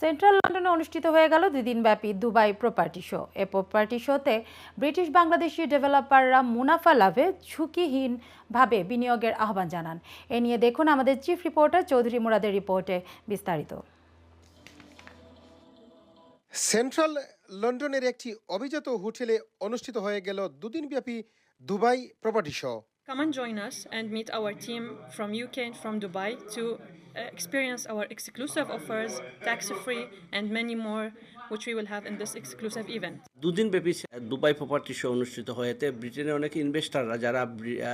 Central লন্ডনে অনুষ্ঠিত হয়ে গেল দুই দিনব্যাপী দুবাই প্রপার্টি শো। এ প্রপার্টি শোতে ব্রিটিশ বাংলাদেশি ডেভেলপাররা মুনাফা লাভে ঝুঁকিহীনভাবে বিনিয়োগের আহ্বান জানান। এ নিয়ে দেখুন আমাদের চিফ রিপোর্টার চৌধুরী মুরাদের রিপোর্টে বিস্তারিত। সেন্ট্রাল লন্ডনের একটি অভিজাত হোটেলে অনুষ্ঠিত হয়ে গেল দুদিনব্যাপী Dubai property show. Come and join us and meet our team from UK and from Dubai to experience our exclusive offers, tax free, and many more, which we will have in this exclusive event. দুদিন ব্যাপী Dubai property show অনুষ্ঠিত হয়েছে। ব্রিটেনের অনেক ইনভেস্টাররা যারা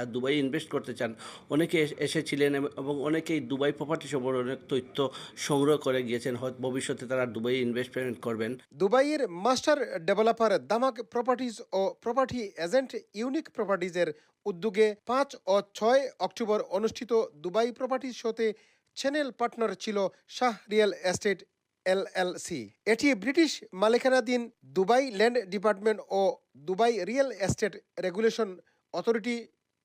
Dubai invest করতে চান অনেকে এস- এসেছিলেন এবং- এবং অনেকেই দুবাই প্রপার্টি শো অনেক তথ্য সংগ্রহ করে গিয়েছেন। হয়তো ভবিষ্যতে তারা দুবাই ইনভেস্টমেন্ট করবেন। দুবাইয়ের মাস্টার ডেভেলপার দামাক প্রপার্টিজ ও প্রপার্টি এজেন্ট ইউনিক প্রপার্টিজের উদ্যোগে পাঁচ ও ছয় অক্টোবর অনুষ্ঠিত দুবাই প্রপার্টি শোতে চ্যানেল পার্টনার ছিল শাহ রিয়েল এস্টেট এলএলসি এটি ব্রিটিশ মালিকানাধীন দুবাই ল্যান্ড ডিপার্টমেন্ট ও Dubai real estate regulation authority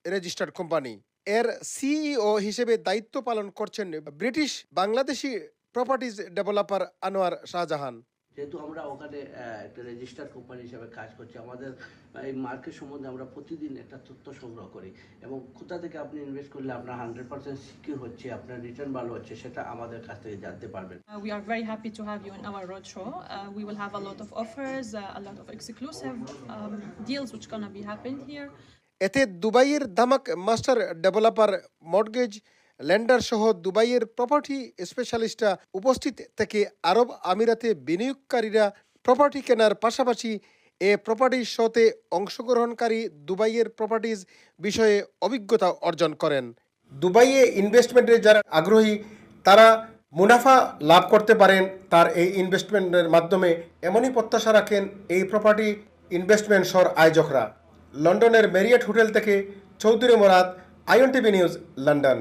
registered company. এর সিইও হিসেবে দায়িত্ব পালন করছেন British Bangladeshi properties developer Anwar Shahjahan. যেহেতু আমরা ওখানে একটা রেজিস্টার্ড কোম্পানি হিসেবে কাজ করছি আমাদের এই মার্কেট সম্বন্ধে আমরা প্রতিদিন একটা তথ্য সংগ্রহ করি এবং কোথা থেকে আপনি ইনভেস্ট করলে আপনার হান্ড্রেড পার্সেন্ট সিকিউর হচ্ছে আপনার রিটার্ন ভালো হচ্ছে সেটা আমাদের কাছ থেকে জানতে পারবেন we are very happy to have you in our roadshow. Uh, we will have a lot of offers, uh, a lot of exclusive um, deals which gonna be happening here. এতে দুবাইয়ের Damac master developer mortgage lender সহ দুবাইয়ের property স্পেশালিস্টরা উপস্থিত থেকে আরব আমিরাতে বিনিয়োগকারীরা property কেনার পাশাপাশি এ প্রপার্টি শোতে অংশগ্রহণকারী দুবাইয়ের প্রপার্টিজ বিষয়ে অভিজ্ঞতা অর্জন করেন। দুবাইয়ে ইনভেস্টমেন্টে যারা আগ্রহী, তারা মুনাফা লাভ করতে পারেন। তার এই ইনভেস্টমেন্টের মাধ্যমে এমনই প্রত্যাশা রাখেন এই প্রপার্টি ইনভেস্টমেন্ট সর আয়োজকরা। লন্ডনের মেরিয়েট হোটেল থেকে Chowdhury Morad IN TV news London